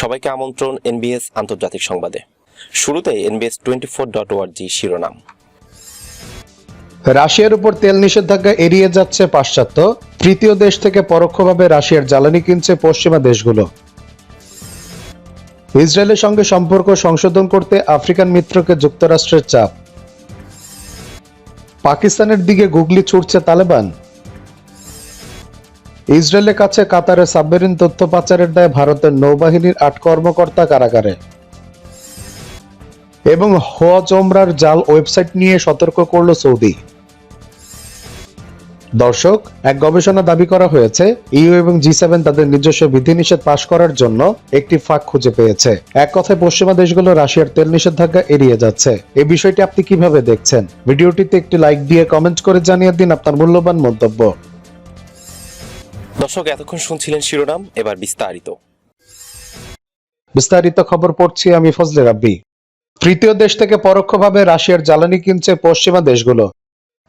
সবাইকে আমন্ত্রণ এনবিএস আন্তর্জাতিক সংবাদে। শুরুতে এনবিএস টোয়েন্টি ফোর ডট ওয়ার্জি শিরোনাম। রাশিয়ার উপর তেল নিষেধাজ্ঞা এড়িয়ে যাচ্ছে পাশ্চাত্য। তৃতীয় দেশ থেকে পরোক্ষভাবে রাশিয়ার জ্বালানি কিনছে পশ্চিমা দেশগুলো। ইসরায়েলের সঙ্গে সম্পর্ক সংশোধন করতে আফ্রিকান মিত্রকে যুক্তরাষ্ট্রের চাপ। পাকিস্তানের দিকে গুগলি ছুটছে তালেবান। ইসরায়েলের কাছে কাতারে সাবমেরিন তথ্য পাচারের দায়ে ভারতের নৌবাহিনীর আট কর্মকর্তা কারাগারে। এবং হজ ওমরার জাল ওয়েবসাইট নিয়ে সতর্ক করল সৌদি। দর্শক, এক গবেষণা দাবি করা হয়েছে, ইউ এবং জি সেভেন তাদের নিজস্ব বিধিনিষেধ পাশ করার জন্য একটি ফাঁক খুঁজে পেয়েছে। এক কথায়, পশ্চিমা দেশগুলো রাশিয়ার তেল নিষেধাজ্ঞা এড়িয়ে যাচ্ছে। এই বিষয়টি আপনি কীভাবে দেখছেন? ভিডিওটিতে একটি লাইক দিয়ে কমেন্ট করে জানিয়ে দিন আপনার মূল্যবান মন্তব্য। দর্শক, এতক্ষণ শুনছিলেন শিরোনাম, এবার বিস্তারিত। বিস্তারিত খবর পড়ছি আমি ফজলে রাব্বি। তৃতীয় দেশ থেকে পরোক্ষভাবে রাশিয়ার জ্বালানি কিনছে পশ্চিমা দেশগুলো।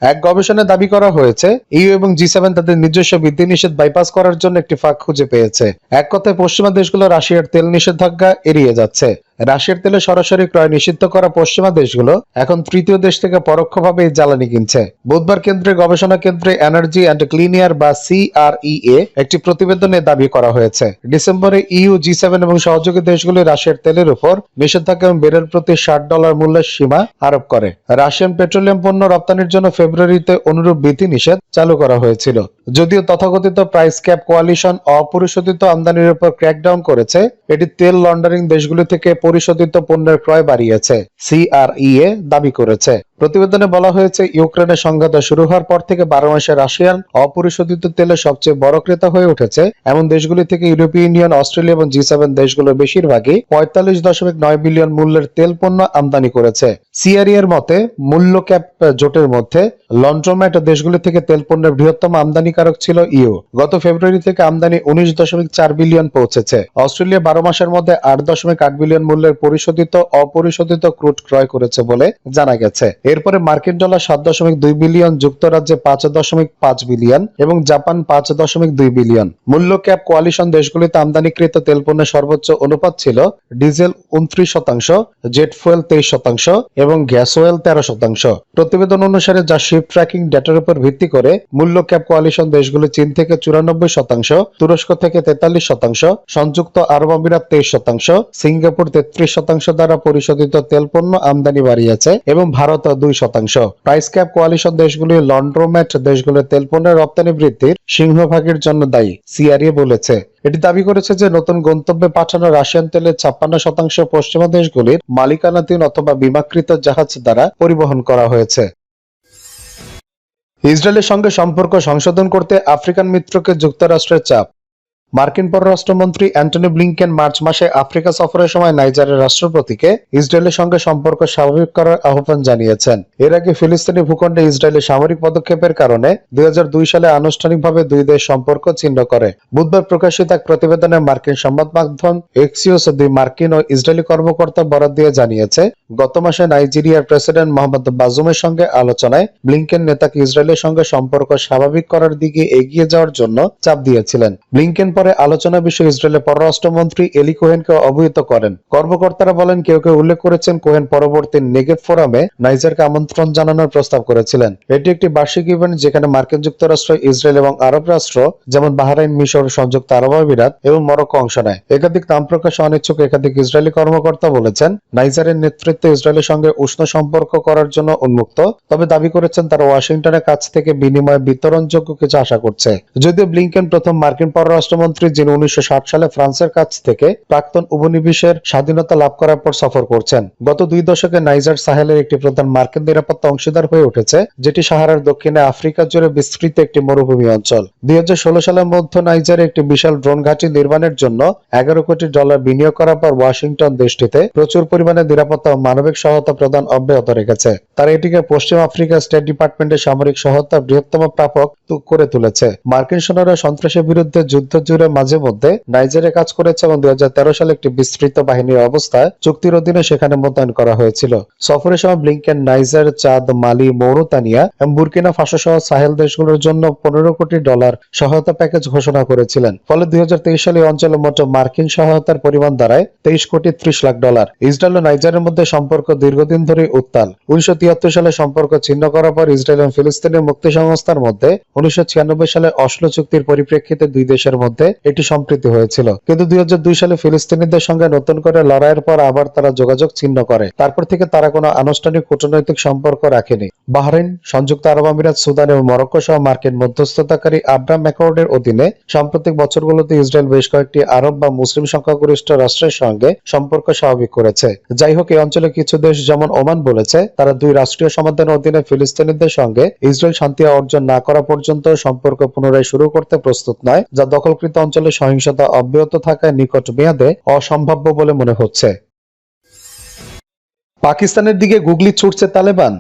এক গবেষণায় দাবি করা হয়েছে, ইউ এবং জি সেভেন তাদের নিজস্ব বিধিনিষেধ বাইপাস করার জন্য একটি ফাঁক খুঁজে পেয়েছে। এক কথায়, পশ্চিমা দেশগুলো রাশিয়ার তেল নিষেধাজ্ঞা এড়িয়ে যাচ্ছে। রাশিয়ার তেলে সরাসরি ক্রয় নিষিদ্ধ করা পশ্চিমা দেশগুলো এখন তৃতীয় দেশ থেকে পরোক্ষভাবে এই জ্বালানি কিনছে। বুধবার কেন্দ্রের গবেষণা কেন্দ্রে এনার্জি অ্যান্ড ক্লিন এয়ার বা সিআরইএ একটি প্রতিবেদনে দাবি করা হয়েছে। ডিসেম্বরে ইউ জি সেভেন এবং সহযোগী দেশগুলি রাশিয়ার তেলের উপর নিষেধাজ্ঞা এবং বেরেল প্রতি ষাট ডলার মূল্যের সীমা আরোপ করে। রাশিয়ান পেট্রোলিয়াম পণ্য রপ্তানির জন্য ফেব্রুয়ারিতে অনুরূপ বিধি নিষেধ চালু করা হয়েছিল। যদিও তথাকথিত প্রাইস ক্যাপ কোয়ালিশন অপরিশোধিত আমদানির উপর ক্র্যাকডাউন করেছে, এটি তেল লন্ডারিং দেশগুলি থেকে পরিশোধিত পণ্যের ক্রয় বাড়িয়েছে। সিআরইএ দাবি করেছে। প্রতিবেদনে বলা হয়েছে, ইউক্রেনের সংঘাত শুরু হওয়ার পর থেকে বারো মাসে রাশিয়ান অপরিশোধিত তেলের সবচেয়ে বড় ক্রেতা হয়ে উঠেছে। এমন দেশগুলি থেকে ইউরোপীয় ইউনিয়ন, অস্ট্রেলিয়া এবং জি সেভেন দেশগুলোর বেশিরভাগই পঁয়তাল্লিশ দশমিক নয় বিলিয়ন মূল্যের তেল পণ্য আমদানি করেছে। সিআরই এর মতে মূল্য ক্যাপ জোটের মধ্যে লন্ড্রোম্যাট দেশগুলি থেকে তেল পণ্যের বৃহত্তম আমদানিকারক ছিল ইউ। গত ফেব্রুয়ারি থেকে আমদানি উনিশ দশমিক চার বিলিয়ন পৌঁছেছে। অস্ট্রেলিয়া বারো মাসের মধ্যে আট দশমিক আট বিলিয়ন মূল্যের পরিশোধিত, অপরিশোধিত ক্রুড ক্রয় করেছে বলে জানা গেছে। এরপরে মার্কিন ডলার সাত দশমিক দুই বিলিয়ন, যুক্তরাজ্যে পাঁচ দশমিক পাঁচ বিলিয়ন এবং জাপান পাঁচ দশমিক দুই বিলিয়ন। মূল্য ক্যাপ কোয়ালিশন দেশগুলিতে আমদানিকৃত তেল পণ্যের সর্বোচ্চ অনুপাত ছিল ডিজেল উনত্রিশ শতাংশ, জেট ফুয়েল তেইশ শতাংশ এবং গ্যাস ওয়েল তেরো শতাংশ। প্রতিবেদন অনুসারে যা শিপ ট্র্যাকিং ডেটার উপর ভিত্তি করে, মূল্য ক্যাপ কোয়ালিশন দেশগুলি চীন থেকে চুরানব্বই শতাংশ, তুরস্ক থেকে তেতাল্লিশ শতাংশ, সংযুক্ত আরব আমিরাত তেইশ শতাংশ, সিঙ্গাপুর তেত্রিশ শতাংশ দ্বারা পরিশোধিত তেল পণ্য আমদানি বাড়িয়েছে এবং ভারত দুই শতাংশ। প্রাইস ক্যাপ কোয়ালিশন দেশগুলি লন্ড্রোম্যাট দেশগুলির তেল পণ্যের রপ্তানি বৃদ্ধির সিংহভাগের জন্য দায়ী, সিআরএ বলেছে। এটি দাবি করেছে যে নতুন গন্তব্যে পাঠানো রাশিয়ান তেলের ছাপ্পান্ন শতাংশ পশ্চিমা দেশগুলির মালিকানাধীন অথবা বিমাকৃত জাহাজ দ্বারা পরিবহন করা হয়েছে। ইসরায়েলের সঙ্গে সম্পর্ক সংশোধন করতে আফ্রিকান মিত্রকে যুক্তরাষ্ট্রের চাপ। মার্কিন পররাষ্ট্রমন্ত্রী অ্যান্টনি ব্লিংকেন মার্চ মাসে আফ্রিকা সফরের সময় নাইজারের রাষ্ট্রপতিকে ইসরায়েলের সঙ্গে সম্পর্ক স্বাভাবিক করার আহ্বান জানিয়েছেন। এর আগে ফিলিস্তিনি ভূখণ্ডে ইসরায়েলের সামরিক পদক্ষেপের কারণে দুই সালে আনুষ্ঠানিকভাবে দুই দেশ সম্পর্ক ছিন্ন করে। বুধবার প্রকাশিত এক প্রতিবেদনে মার্কিন সংবাদ মাধ্যম এক্সিওস দুই মার্কিন ও ইসরায়েলি কর্মকর্তা বরাদ দিয়ে জানিয়েছে, গত মাসে নাইজেরিয়ার প্রেসিডেন্ট মোহাম্মদ বাজুমের সঙ্গে আলোচনায় ব্লিংকেন নেতাকে ইসরায়েলের সঙ্গে সম্পর্ক স্বাভাবিক করার দিকে এগিয়ে যাওয়ার জন্য চাপ দিয়েছিলেন। ব্লিংকেন পরে আলোচনা বিষয়ে ইসরায়েলের পররাষ্ট্রমন্ত্রী এলি কোহেনকে অবহিত করেন। কর্মকর্তারা বলেন, কেউ কেউ উল্লেখ করেছেন কোহেন পরবর্তী নেগেভ ফোরামে নাইজারকে আমন্ত্রণ জানানোর প্রস্তাব করেছিলেন। এটি একটি বার্ষিক ইভেন্ট যেখানে মার্কিন যুক্তরাষ্ট্র, ইসরায়েল এবং আরব রাষ্ট্র, যেমন বাহরাইন মিশর, সংযুক্ত আরব আমিরাত এবং মরক্কো অংশ নেয়। একাধিক নাম প্রকাশে অনিচ্ছুক একাধিক ইসরায়েলি কর্মকর্তা বলেছেন, নাইজারের নেতৃত্বে ইসরায়েলের সঙ্গে উষ্ণ সম্পর্ক করার জন্য উন্মুক্ত, তবে দাবি করেছেন তারা ওয়াশিংটনের কাছ থেকে বিনিময় বিতরণযোগ্য কিছু আশা করছে। যদিও ব্লিংকেন প্রথম মার্কিন পররাষ্ট্রমন্ত্রী যিনি উনিশশো সালে ফ্রান্সের কাছ থেকে প্রাক্তন উপনিবেশের স্বাধীনতা লাভ করার পর সফর করছেন। গত দুই দশকে নাইজার সাহেলের একটি প্রধান মার্কিন নিরাপত্তা অংশীদার হয়ে উঠেছে, যেটি সাহারার দক্ষিণে আফ্রিকা জুড়ে বিস্তৃত একটি মরুভূমি অঞ্চল। দুই সালের মধ্যে নাইজারে একটি বিশাল ড্রোন ঘাঁটি নির্মাণের জন্য এগারো কোটি ডলার বিনিয়োগ করার পর ওয়াশিংটন দেশটিতে প্রচুর পরিমাণে নিরাপত্তা ও মানবিক সহায়তা প্রদান অব্যাহত রেখেছে। তারা এটিকে পশ্চিম আফ্রিকা স্টেট ডিপার্টমেন্টের সামরিক সহায়তা বৃহত্তম প্রাপক করে তুলেছে। মার্কিন সেনারা সন্ত্রাসের বিরুদ্ধে যুদ্ধ জুড়ে মাঝে মধ্যে নাইজেরে কাজ করেছে এবং দুই হাজার তেরো সালে একটি বিস্তৃত বাহিনীর অবস্থায় চুক্তির অধীনে সেখানে মোতায়েন করা হয়েছিল। সফরের সময় ব্লিংকেন, নাইজার, চাঁদ, মালি, মৌরতানিয়া এবং বুরকিনা ফাঁসো সহ সাহেল দেশগুলোর জন্য পনেরো কোটি ডলার সহায়তা প্যাকেজ ঘোষণা করেছিলেন। ফলে দুই সালে অঞ্চলে মোট মার্কিন সহায়তার পরিমাণ দাঁড়ায় তেইশ কোটি ত্রিশ লাখ ডলার। ইসরায়েল ও নাইজারের মধ্যে সম্পর্ক দীর্ঘদিন ধরে উত্তাল। উনিশশো তিয়াত্তর সালে সম্পর্ক ছিন্ন করার পর ইসরায়েল এবং ফিলিস্তিনের মুক্তি সংস্থার মধ্যে, উনিশশো ছিয়ানব্বই সালে অশ্লো চুক্তির পরিপ্রেক্ষিতে দুই দেশের মধ্যে একটি সম্প্রীতি হয়েছিল। কিন্তু দুই হাজার দুই সালে ফিলিস্তিনিদের সঙ্গে নতুন করে লড়াইয়ের পর আবার তারা যোগাযোগ ছিন্ন করে। তারপর থেকে তারা কোনো আনুষ্ঠানিক কূটনৈতিক সম্পর্ক রাখেনি। বাহরাইন, সংযুক্ত আরব আমিরাত, সুদান এবং মরক্কো সহ মার্কিন মধ্যস্থতাকারী আব্রাম ম্যাকওয়ার্ডের অধীনে সাম্প্রতিক বছরগুলোতে ইসরায়েল বেশ কয়েকটি আরব বা মুসলিম সংখ্যাগরিষ্ঠ রাষ্ট্রের সঙ্গে সম্পর্ক স্বাভাবিক করেছে। যাই হোক, এই অঞ্চলে কিছু দেশ যেমন ওমান বলেছে, তারা দুই রাষ্ট্রীয় সমাধানের অধীনে ফিলিস্তিনিদের সঙ্গে ইসরায়েল শান্তি অর্জন না করা পর্যন্ত সম্পর্ক পুনরায় শুরু করতে প্রস্তুত নয়, যা দখলকৃত অঞ্চলে সহিংসতা অব্যাহত থাকায় নিকট মেয়াদে অসম্ভাব্য বলে মনে হচ্ছে। পাকিস্তানের দিকে গুগলি ছুটছে তালেবান।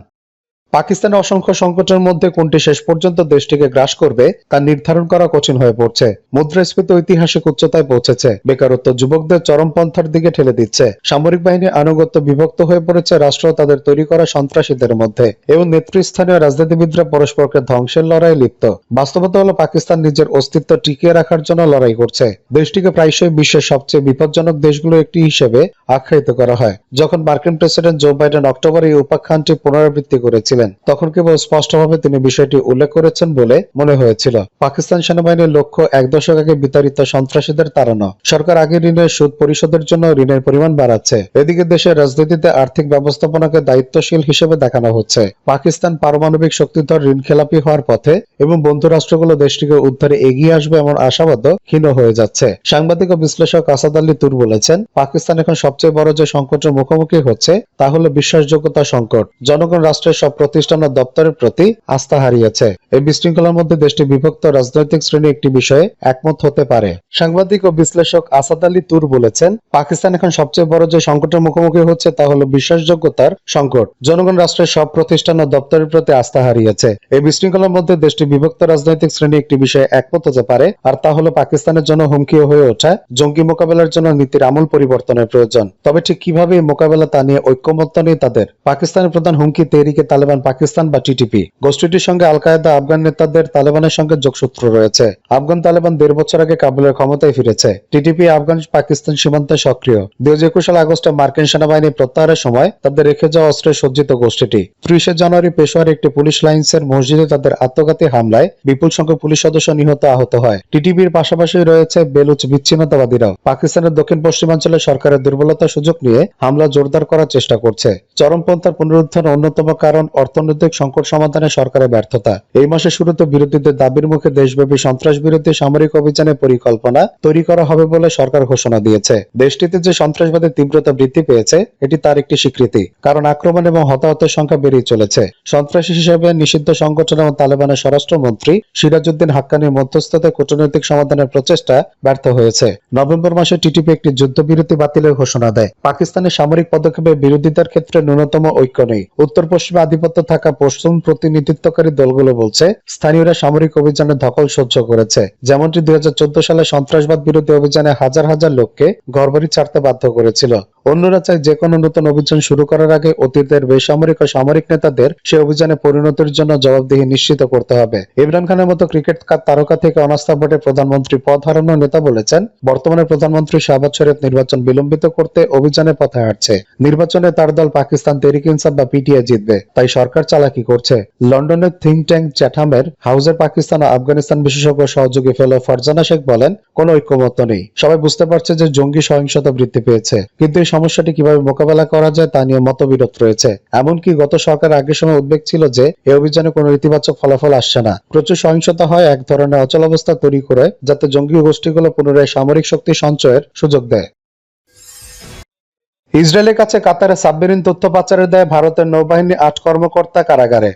পাকিস্তানের অসংখ্য সংকটের মধ্যে কোনটি শেষ পর্যন্ত দেশটিকে গ্রাস করবে, তা নির্ধারণ করা কঠিন হয়ে পড়ছে। মুদ্রাস্ফীতি ঐতিহাসিক উচ্চতায় পৌঁছেছে। বেকারত্ব যুবকদের চরমপন্থার দিকে ঠেলে দিচ্ছে। সামরিক বাহিনী আনুগত্য বিভক্ত হয়ে পড়েছে, রাষ্ট্র তাদের তৈরি করা সন্ত্রাসীদের মধ্যে। এবং নেতৃস্থানীয় রাজনীতিবিদরা পরস্পরকে ধ্বংসের লড়াই লিপ্ত। বাস্তবতা হলো, পাকিস্তান নিজের অস্তিত্ব টিকিয়ে রাখার জন্য লড়াই করছে। দেশটিকে প্রায়শই বিশ্বের সবচেয়ে বিপজ্জনক দেশগুলো একটি হিসেবে আখ্যায়িত করা হয়। যখন মার্কিন প্রেসিডেন্ট জো বাইডেন অক্টোবরে এই উপাখ্যানটি পুনরাবৃত্তি করেছিলেন তখন কেবল স্পষ্টভাবে তিনি বিষয়টি উল্লেখ করেছেন বলে মনে হয়েছিল। পাকিস্তান সেনাবাহিনীর লক্ষ্য এক দশক আগে বিতাড়িত সন্ত্রাসীদের তাড়ানো। সরকার আগে ঋণের সুদ পরিশোধের জন্য ঋণের পরিমাণ বাড়াচ্ছে। এদিকে দেশের রাজনীতিতে আর্থিক ব্যবস্থাপনাকে দায়িত্বশীল হিসেবে দেখানো হচ্ছে। পাকিস্তান পারমাণবিক শক্তিধর ঋণ খেলাপি হওয়ার পথে এবং বন্ধু রাষ্ট্রগুলো দেশটিকে উদ্ধারে এগিয়ে আসবে এমন আশাবাদও ক্ষীণ হয়ে যাচ্ছে। সাংবাদিক ও বিশ্লেষক আসাদ আলী তুর বলেছেন, পাকিস্তান এখন সবচেয়ে বড় যে সংকটের মুখোমুখি হচ্ছে তা হলো বিশ্বাসযোগ্যতা সংকট। জনগণ রাষ্ট্রের সব প্রতিষ্ঠান দপ্তরের প্রতি আস্থা হারিয়েছে। এই বিশৃঙ্খলার মধ্যে দেশটি বিভক্ত রাজনৈতিক শ্রেণি একটি বিষয়ে একমত হতে পারে। সাংবাদিক ও বিশ্লেষক আসাদ আলী তুর বলেছেন, পাকিস্তান এখন সবচেয়ে বড় যে সংকটের মুখোমুখি হচ্ছে তা হলো বিশ্বাসযোগ্যতার সংকট। জনগণ রাষ্ট্রের সব প্রতিষ্ঠান ও দপ্তরের প্রতি আস্থা হারিয়েছে। এই বিশৃঙ্খলার মধ্যে দেশটি বিভক্ত রাজনৈতিক শ্রেণি একটি বিষয়ে একমত হতে পারে, আর তা হলো পাকিস্তানের জন্য হুমকি হয়ে ওঠা, জঙ্গি মোকাবেলার জন্য নীতির আমূল পরিবর্তনের প্রয়োজন। তবে ঠিক কীভাবে মোকাবেলা তা নিয়ে ঐক্যমত্য নেই তাদের? পাকিস্তানের প্রধান হুমকি তেহরিকে তালেবান পাকিস্তান বা টিটিপি। গোষ্ঠীটির সঙ্গে আল কায়দা আফগান নেতাদের তালেবানের সঙ্গে যোগসূত্র রয়েছে। আফগান তালেবান দেড় বছর আগে কাবুলের ক্ষমতায় ফিরেছে। টিটিপি আফগান পাকিস্তান সীমান্তে সক্রিয়। দুই হাজার একুশ সাল আগস্টে মার্কিন সেনাবাহিনী প্রত্যাহারের সময় তাদের রেখে যাওয়া অস্ত্রে সজ্জিত গোষ্ঠীটি। ত্রিশে জানুয়ারি পেশোয়ার একটি পুলিশ লাইন্সের মসজিদে তাদের আত্মঘাতী হামলায় বিপুল সংখ্যক পুলিশ সদস্য নিহত আহত হয়। টিটিপির পাশাপাশি রয়েছে বেলুচ বিচ্ছিন্নতাবাদীরাও। পাকিস্তানের দক্ষিণ পশ্চিমাঞ্চলে সরকারের দুর্বলতা সুযোগ নিয়ে হামলা জোরদার করার চেষ্টা করছে। চরমপন্থার পুনরুদ্ধার অন্যতম কারণ অর্থনৈতিক সংকট সমাধানে সরকারের ব্যর্থতা। এই মাসের শুরুতে বিরোধীদের দাবির মুখে দেশব্যাপী সন্ত্রাস বিরোধী সামরিক অভিযানের পরিকল্পনা তৈরি করা হবে বলে সরকার ঘোষণা দিয়েছে। দেশটিতে যে সন্ত্রাসবাদের তীব্রতা বৃদ্ধি পেয়েছে, এটি তার একটি স্বীকৃতি, কারণ আক্রমণ এবং হতাহতের সংখ্যা বেড়েই চলেছে। সন্ত্রাসী হিসেবে নিষিদ্ধ সংগঠন এবং তালেবানের স্বরাষ্ট্রমন্ত্রী সিরাজউদ্দিন হাক্কানির মধ্যস্থতায় কূটনৈতিক সমাধানের প্রচেষ্টা ব্যর্থ হয়েছে। নভেম্বর মাসে টিটিপি একটি যুদ্ধবিরতি বাতিলের ঘোষণা দেয়। পাকিস্তানের সামরিক পদক্ষেপের বিরোধিতার ক্ষেত্রে ন্যূনতম ঐক্য নেই। উত্তর পশ্চিমে আধিপত্য থাকা পশ্চিম প্রতিনিধিত্বকারী দলগুলো বলছে, স্থানীয়রা সামরিক অভিযানে দখল সহ্য করেছে। যেমনটি দুই হাজার চোদ্দ সালে সন্ত্রাসবাদ বিরোধী অভিযানে হাজার হাজার লোককে ঘরবাড়ি ছাড়তে বাধ্য করেছিল। অন্যরা চায় যে কোনো নতুন অভিযান শুরু করার আগে অতীতের বেসামরিক ও সামরিক নেতাদের সে অভিযানে পরিণতির জন্য জবাবদিহি নিশ্চিত করতে হবে। ইমরান খানের মতো ক্রিকেট তারকা থেকে অনাস্থা ভোটে প্রধানমন্ত্রী পদ হারানো নেতা বলেছেন, বর্তমানে প্রধানমন্ত্রী শাহবাজ শরীফ নির্বাচন বিলম্বিত করতে অভিযানের পথে হাঁটছে। নির্বাচনে তার দল পাকিস্তান তেরিক ইনসাফ বা পিটিআই জিতবে, তাই সরকার চালাকি করছে। লন্ডনের থিঙ্ক ট্যাঙ্ক চ্যাঠামের হাউজের পাকিস্তান ও আফগানিস্তান বিশেষজ্ঞ সহযোগী ফেলো ফারজানা শেখ বলেন, কোন ঐক্যমত্য নেই। সবাই বুঝতে পারছে যে জঙ্গি সহিংসতা বৃদ্ধি পেয়েছে। কিন্তু এই সমস্যাটি কীভাবে মোকাবেলা করা যায় তা নিয়ে মতবিরোধ রয়েছে। এমনকি গত সরকার আগের সময় উদ্বেগ ছিল যে এই অভিযানে কোনো ইতিবাচক ফলাফল আসছে না। প্রচুর সহিংসতা হয় এক ধরনের অচলাবস্থা তৈরি করে, যাতে জঙ্গি গোষ্ঠীগুলো পুনরায় সামরিক শক্তি সঞ্চয়ের সুযোগ দেয়। ইসরায়েলের কাছে কাতারে সাবমেরিন তথ্য পাচারের দায়ে ভারতের নৌবাহিনী আট কর্মকর্তা কারাগারে।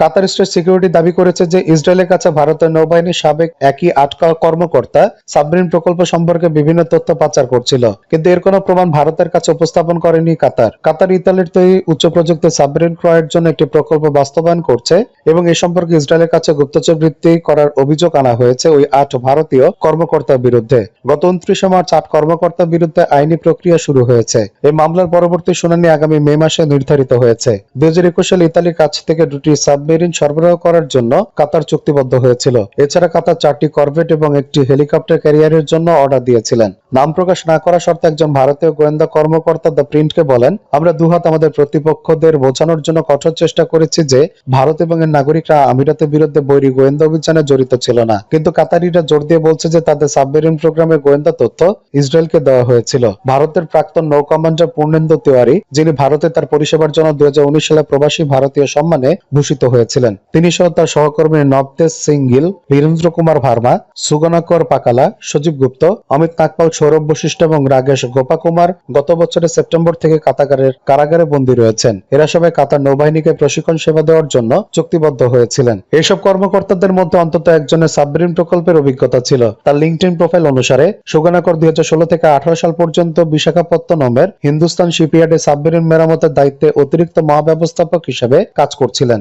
কাতার স্টেট সিকিউরিটি দাবি করেছে যে ইসরায়েলের কাছে ভারতের নৌবাহিনীর সাবেক একই আটকা কর্মকর্তা সাবমেরিন প্রকল্প সম্পর্কে বিভিন্ন তথ্য পাচার করছিল। কিন্তু এর কোনো প্রমাণ ভারতের কাছে উপস্থাপন করেনি কাতার। কাতার ইতালির তৈরি উচ্চ প্রযুক্তি সাবমেরিন ক্রয়ের জন্য একটি প্রকল্প বাস্তবায়ন করছে এবং এ সম্পর্কে ইসরায়েলের কাছে গুপ্তচর বৃত্তি করার অভিযোগ আনা হয়েছে ওই আট ভারতীয় কর্মকর্তার বিরুদ্ধে। গত উনত্রিশে মার্চ আট কর্মকর্তার বিরুদ্ধে আইনি প্রক্রিয়া শুরু হয়েছে। এই মামলার পরবর্তী শুনানি আগামী মে মাসে নির্ধারিত হয়েছে। দুই হাজার একুশ সালে ইতালির কাছ থেকে দুটি সাবমেরিন সরবরাহ করার জন্য কাতার চুক্তিবদ্ধ হয়েছিল। এছাড়া কাতার চারটি করভেট এবং একটি হেলিকপ্টার ক্যারিয়ারের জন্য অর্ডার দিয়েছিলেন। নাম প্রকাশ না করা শর্তে একজন ভারতীয় গোয়েন্দা কর্মকর্তা দ্য প্রিন্টকে বলেন, আমরা দুহাত আমাদের প্রতিপক্ষদের বোঝানোর জন্য কঠোর চেষ্টা করেছি যে ভারত এবং এর নাগরিকরা আমিরাতের বিরুদ্ধে বৈরী গোয়েন্দা অভিযানে জড়িত ছিল না। কিন্তু কাতারিরা জোর দিয়ে বলছে যে তাদের সাবমেরিন প্রোগ্রামের গোয়েন্দা তথ্য ইসরায়েলকে দেওয়া হয়েছিল। ভারতের প্রাক্তন নৌ কমান্ডার পূর্ণেন্দু তিওয়ারি, যিনি ভারতে তার পরিষেবার জন্য দু হাজার উনিশ সালে প্রবাসী ভারতীয় সম্মানে ভূষিত হয়েছিলেন। তিনি সহ তার সহকর্মী নবতেজ সিংগিল বীরেন্দ্র কুমার ভার্মা সুগনাকর পাকালা, সজীব গুপ্ত, অমিত নাগপাল, সৌরভ বশিষ্ঠ এবং রাগেশ গোপাকুমার গত বছরের সেপ্টেম্বর থেকে কাতাগারের কারাগারে বন্দী রয়েছেন। এরা সবাই কাতার নৌবাহিনীকে প্রশিক্ষণ সেবা দেওয়ার জন্য চুক্তিবদ্ধ হয়েছিলেন। এইসব কর্মকর্তাদের মধ্যে অন্তত একজনের সাবমেরিন প্রকল্পের অভিজ্ঞতা ছিল। তার লিঙ্কডিন প্রোফাইল অনুসারে সুগনাকর দুই হাজার ষোলো থেকে আঠারো সাল পর্যন্ত বিশাখাপত্তনমের হিন্দুস্তান শিপইয়ার্ডে সাবমেরিন মেরামতের দায়িত্বে অতিরিক্ত মহাব্যবস্থাপক হিসেবে কাজ করছিলেন।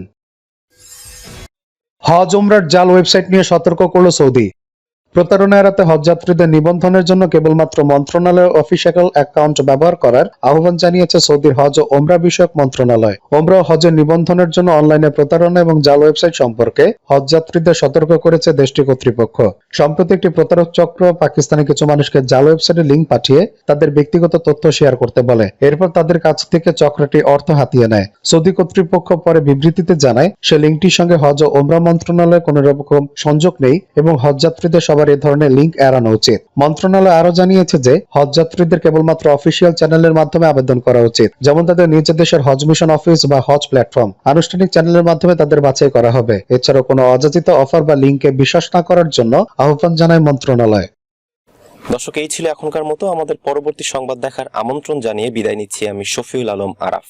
হজ উমরার জাল ওয়েবসাইট নিয়ে সতর্ক করল সৌদি। প্রতারণা এড়াতে হজযাত্রীদের নিবন্ধনের জন্য কেবলমাত্র মন্ত্রণালয়ের অফিসিয়াল অ্যাকাউন্ট ব্যবহার করার আহ্বান জানিয়েছে সৌদির হজ ও ওমরা বিষয়ক মন্ত্রণালয়। ওমরা হজের নিবন্ধনের জন্য অনলাইনে প্রতারণা এবং জাল ওয়েবসাইট সম্পর্কে হজযাত্রীদের সতর্ক করেছে দেশটি কর্তৃপক্ষ। সম্প্রতি একটি প্রতারক চক্র পাকিস্তানি কিছু মানুষকে জাল ওয়েবসাইটে লিঙ্ক পাঠিয়ে তাদের ব্যক্তিগত তথ্য শেয়ার করতে বলে। এরপর তাদের কাছ থেকে চক্রটি অর্থ হাতিয়ে নেয়। সৌদি কর্তৃপক্ষ পরে বিবৃতিতে জানায়, সে লিঙ্কটির সঙ্গে হজ ও ওমরা মন্ত্রণালয়ে কোনো রকম সংযোগ নেই এবং হজযাত্রীদের সবার এ ধরনের লিঙ্ক এড়ানো উচিত। মন্ত্রণালয় আরও জানিয়েছে যে, হজযাত্রীদের কেবলমাত্র অফিসিয়াল চ্যানেলের মাধ্যমে আবেদন করা উচিত, যেমন তাদের নিজ দেশের হজ মিশন অফিস বা হজ প্ল্যাটফর্ম। আনুষ্ঠানিক চ্যানেলের মাধ্যমে তাদের বাছাই করা হবে। এছাড়াও কোনো অযাচিত অফার বা লিঙ্কে বিশ্বাস না করার জন্য আহ্বান জানায় মন্ত্রণালয়। দর্শক, এই ছিল এখনকার মতো। আমাদের পরবর্তী সংবাদ দেখার আমন্ত্রণ জানিয়ে বিদায় নিচ্ছি আমি শফিউল আলম আরাফ।